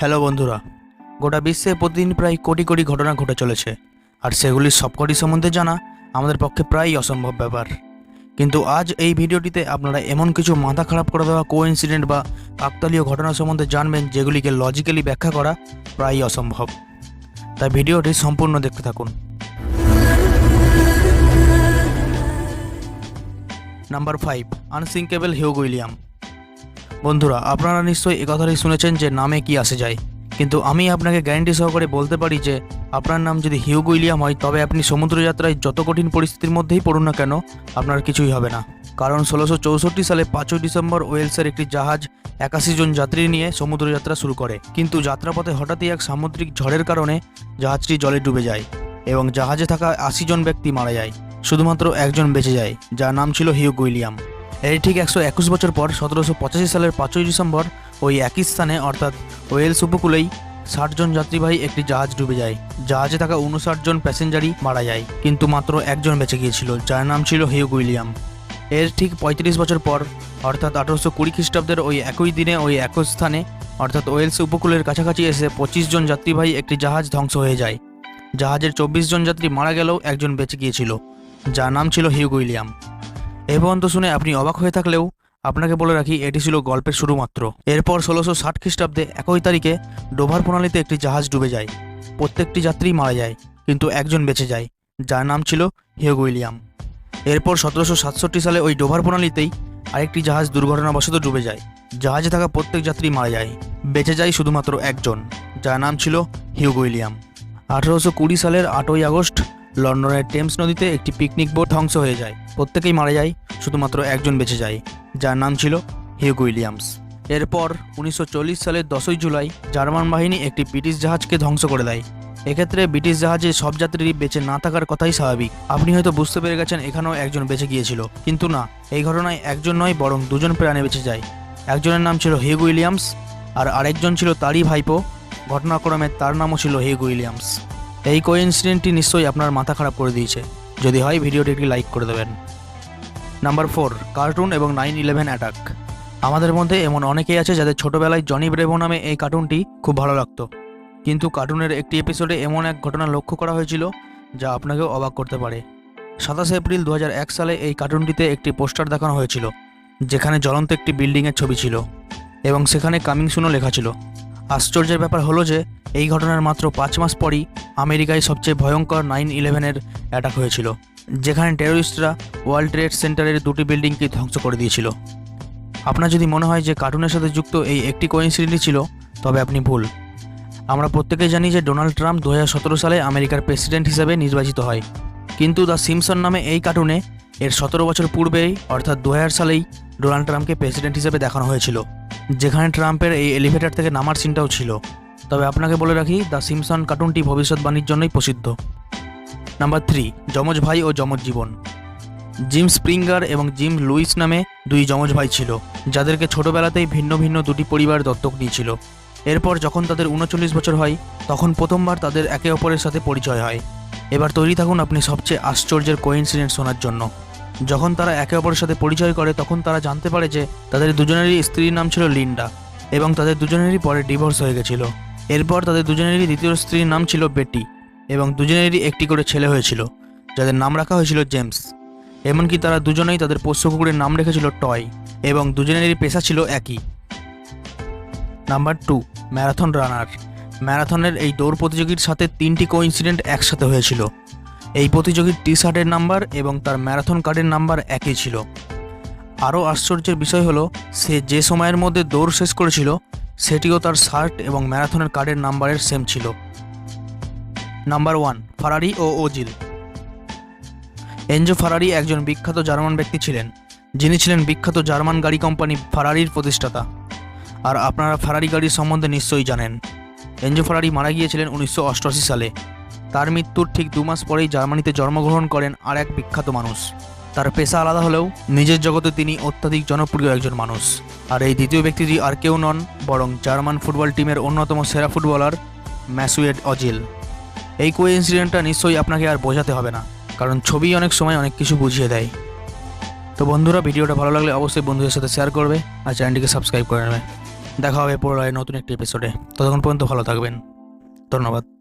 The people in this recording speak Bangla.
হ্যালো বন্ধুরা, গোটা বিশ্বে প্রতিদিন প্রায় কোটি কোটি ঘটনা ঘটে চলেছে, আর সেগুলির সবকটি সম্বন্ধে জানা আমাদের পক্ষে প্রায়ই অসম্ভব ব্যাপার। কিন্তু আজ এই ভিডিওটিতে আপনারা এমন কিছু মাথা খারাপ করে দেওয়া কো ইনসিডেন্ট বা কাকতালীয় ঘটনা সম্বন্ধে জানবেন যেগুলিকে লজিক্যালি ব্যাখ্যা করা প্রায়ই অসম্ভব। তাই ভিডিওটি সম্পূর্ণ দেখতে থাকুন। Number five unsinkable Hugh William বন্ধুরা, আপনারা নিশ্চয়ই একথাটাই শুনেছেন যে নামে কি আসে যায়। কিন্তু আমি আপনাকে গ্যারান্টি সহকারে বলতে পারি যে, আপনার নাম যদি হিউগ উইলিয়াম হয়, তবে আপনি সমুদ্রযাত্রায় যত কঠিন পরিস্থিতির মধ্যেই পড়ুন না কেন, আপনার কিছুই হবে না। কারণ ষোলোশো চৌষট্টি সালে পাঁচই ডিসেম্বর ওয়েলসের একটি জাহাজ একাশি জন যাত্রী নিয়ে সমুদ্রযাত্রা শুরু করে। কিন্তু যাত্রাপথে হঠাৎই এক সামুদ্রিক ঝড়ের কারণে জাহাজটি জলে ডুবে যায় এবং জাহাজে থাকা আশি জন ব্যক্তি মারা যায়। শুধুমাত্র একজন বেঁচে যায়, যার নাম ছিল হিউগ উইলিয়াম। এর ঠিক একশো একুশ বছর পর সতেরোশো পঁচাশি সালের পাঁচই ডিসেম্বর ওই একই স্থানে, অর্থাৎ ওয়েলস উপকূলেই ষাট জন যাত্রীবাহী একটি জাহাজ ডুবে যায়। জাহাজে থাকা উনষাট জন প্যাসেঞ্জারই মারা যায়, কিন্তু মাত্র একজন বেঁচে গিয়েছিল, যার নাম ছিল হিউগ উইলিয়াম। এর ঠিক পঁয়ত্রিশ বছর পর, অর্থাৎ আঠারোশো কুড়ি খ্রিস্টাব্দের ওই একই দিনে ওই একই স্থানে, অর্থাৎ ওয়েলস উপকূলের কাছাকাছি এসে পঁচিশ জন যাত্রীবাহী একটি জাহাজ ধ্বংস হয়ে যায়। জাহাজের চব্বিশ জন যাত্রী মারা গেলেও একজন বেঁচে গিয়েছিল, যার নাম ছিল হিউগ উইলিয়াম। এ পর্যন্ত শুনে আপনি অবাক হয়ে থাকলেও আপনাকে বলে রাখি, এটি ছিল গল্পের শুরু মাত্র এরপর ষোলোশো ষাট খ্রিস্টাব্দে একই তারিখে ডোভার প্রণালীতে একটি জাহাজ ডুবে যায়। প্রত্যেকটি যাত্রী মারা যায়, কিন্তু একজন বেঁচে যায়, যার নাম ছিল হিউগ উইলিয়াম। এরপর সতেরোশো সাতষট্টি সালে ওই ডোভার প্রণালীতেই আরেকটি জাহাজ দুর্ঘটনাবশত ডুবে যায়। জাহাজে থাকা প্রত্যেক যাত্রী মারা যায়, বেঁচে যায় শুধুমাত্র একজন, যার নাম ছিল হিউগ উইলিয়াম। আঠারোশো কুড়ি সালের আটই আগস্ট লন্ডনের টেমস নদীতে একটি পিকনিক বোট ধ্বংস হয়ে যায়। প্রত্যেকেই মারা যায়, শুধুমাত্র একজন বেঁচে যায়, যার নাম ছিল হিউগ উইলিয়ামস। এরপর উনিশশো চল্লিশ সালের দশই জুলাই জার্মান বাহিনী একটি ব্রিটিশ জাহাজকে ধ্বংস করে দেয়। এক্ষেত্রে ব্রিটিশ জাহাজে সব যাত্রী বেঁচে না থাকার কথাই স্বাভাবিক। আপনি হয়তো বুঝতে পেরে গেছেন, এখানেও একজন বেঁচে গিয়েছিল। কিন্তু না, এই ঘটনায় একজন নয়, বরং দুজন প্রাণে বেঁচে যায়। একজনের নাম ছিল হিউগ উইলিয়ামস, আর আরেকজন ছিল তারই ভাইপো। ঘটনাক্রমে তার নামও ছিল হিউগ উইলিয়ামস। এই কোইন্সিডেন্টটি নিশ্চয়ই আপনার মাথা খারাপ করে দিয়েছে। যদি হয়, ভিডিওটি একটি লাইক করে দেবেন। নাম্বার ফোর কার্টুন এবং নাইন ইলেভেন অ্যাটাক আমাদের মধ্যে এমন অনেকেই আছে যাদের ছোটবেলায় জনি ব্রেভো নামে এই কার্টুনটি খুব ভালো লাগতো। কিন্তু কার্টুনের একটি এপিসোডে এমন এক ঘটনা লক্ষ্য করা হয়েছিল, যা আপনাকেও অবাক করতে পারে। সাতাশে এপ্রিল দু হাজার এক সালে এই কার্টুনটিতে একটি পোস্টার দেখানো হয়েছিল, যেখানে জ্বলন্ত একটি বিল্ডিংয়ের ছবি ছিল, এবং সেখানে কামিং সুনও লেখা ছিল। আশ্চর্যের ব্যাপার হলো যে, এই ঘটনার মাত্র পাঁচ মাস পরই আমেরিকায় সবচেয়ে ভয়ঙ্কর নাইন ইলেভেনের অ্যাটাক হয়েছিল, যেখানে টেরোরিস্টরা ওয়ার্ল্ড ট্রেড সেন্টারের দুটি বিল্ডিংকে ধ্বংস করে দিয়েছিল। আপনার যদি মনে হয় যে কার্টুনের সাথে যুক্ত এই একটি কোইন্সিডেন্টই ছিল, তবে আপনি ভুল। আমরা প্রত্যেকেই জানি যে ডোনাল্ড ট্রাম্প দু হাজার সতেরো সালে আমেরিকার প্রেসিডেন্ট হিসেবে নির্বাচিত হয়। কিন্তু দ্য সিমসন নামে এই কার্টুনে এর সতেরো বছর পূর্বেই, অর্থাৎ দু হাজার সালেই, ডোনাল্ড ট্রাম্পকে প্রেসিডেন্ট হিসেবে দেখানো হয়েছিল, যেখানে ট্রাম্পের এই এলিভেটর থেকে নামার সিনটাও ছিল। তবে আপনাকে বলে রাখি, দ্য সিমসন কার্টুনটি ভবিষ্যৎবাণীর জন্যই প্রসিদ্ধ। নাম্বার থ্রি, যমজ ভাই ও যমজ জীবন। জিম স্প্রিঙ্গার এবং জিম লুইস নামে দুই যমজ ভাই ছিল, যাদেরকে ছোটবেলাতেই ভিন্ন ভিন্ন দুটি পরিবার দত্তক নিয়েছিল এরপর যখন তাদের উনচল্লিশ বছর হয়, তখন প্রথমবার তাদের একে অপরের সাথে পরিচয় হয়। এবার তৈরি থাকুন আপনি সবচেয়ে আশ্চর্যের কোইন্সিডেন্ট শোনার জন্য। যখন তারা একে অপরের সাথে পরিচয় করে, তখন তারা জানতে পারে যে, তাদের দুজনেরই স্ত্রীর নাম ছিল লিন্ডা এবং তাদের দুজনেরই পরে ডিভোর্স হয়ে গেছিল। এরপর তাদের দুজনেরই দ্বিতীয় স্ত্রীর নাম ছিল বেটি এবং দুজনেরই একটি করে ছেলে হয়েছিল, যাদের নাম রাখা হয়েছিল জেমস। এমনকি তারা দুজনেই তাদের পোষ্য কুকুরের নাম রেখেছিল টয় এবং দুজনেরই পেশা ছিল একই। নাম্বার টু ম্যারাথন রানার ম্যারাথনের এই দৌড় প্রতিযোগীর সাথে তিনটি কোইন্সিডেন্ট একসাথে হয়েছিল। এই প্রতিযোগীর টি শার্টের নাম্বার এবং তার ম্যারাথন কার্ডের নাম্বার একই ছিল। আরও আশ্চর্যের বিষয় হলো, সে যে সময়ের মধ্যে দৌড় শেষ করেছিল সেটিও তার শার্ট এবং ম্যারাথনের কার্ডের নাম্বারের সেম ছিল। নাম্বার ওয়ান, ফারারি ও ওজিল। এনজো ফারারি একজন বিখ্যাত জার্মান ব্যক্তি ছিলেন। যিনি ছিলেন বিখ্যাত জার্মান গাড়ি কোম্পানি ফারারির প্রতিষ্ঠাতা। আর আপনারা ফারারি গাড়ির সম্বন্ধে নিশ্চয়ই জানেন। এনজো ফারারি মারা গিয়েছিলেন উনিশশো অষ্টআশি সালে। তার মৃত্যুর ঠিক দু মাস পরেই জার্মানিতে জন্মগ্রহণ করেন আর এক বিখ্যাত মানুষ। তার পেশা আলাদা হলেও নিজের জগতে তিনি অত্যাধিক জনপ্রিয় একজন মানুষ। আর এই দ্বিতীয় ব্যক্তিটি আর কেউ নন, বরং জার্মান ফুটবল টিমের অন্যতম সেরা ফুটবলার ম্যাসুয়েড অজিল। এই কো ইনসিডেন্টটা নিশ্চয়ই আপনাকে আর বোঝাতে হবে না, কারণ ছবি অনেক সময় অনেক কিছু বুঝিয়ে দেয়। তো বন্ধুরা, ভিডিওটা ভালো লাগলে অবশ্যই বন্ধুদের সাথে শেয়ার করবে আর চ্যানেলটিকে সাবস্ক্রাইব করে নেবে। দেখা হবে পরের নতুন একটি এপিসোডে ততক্ষণ পর্যন্ত ভালো থাকবেন। ধন্যবাদ।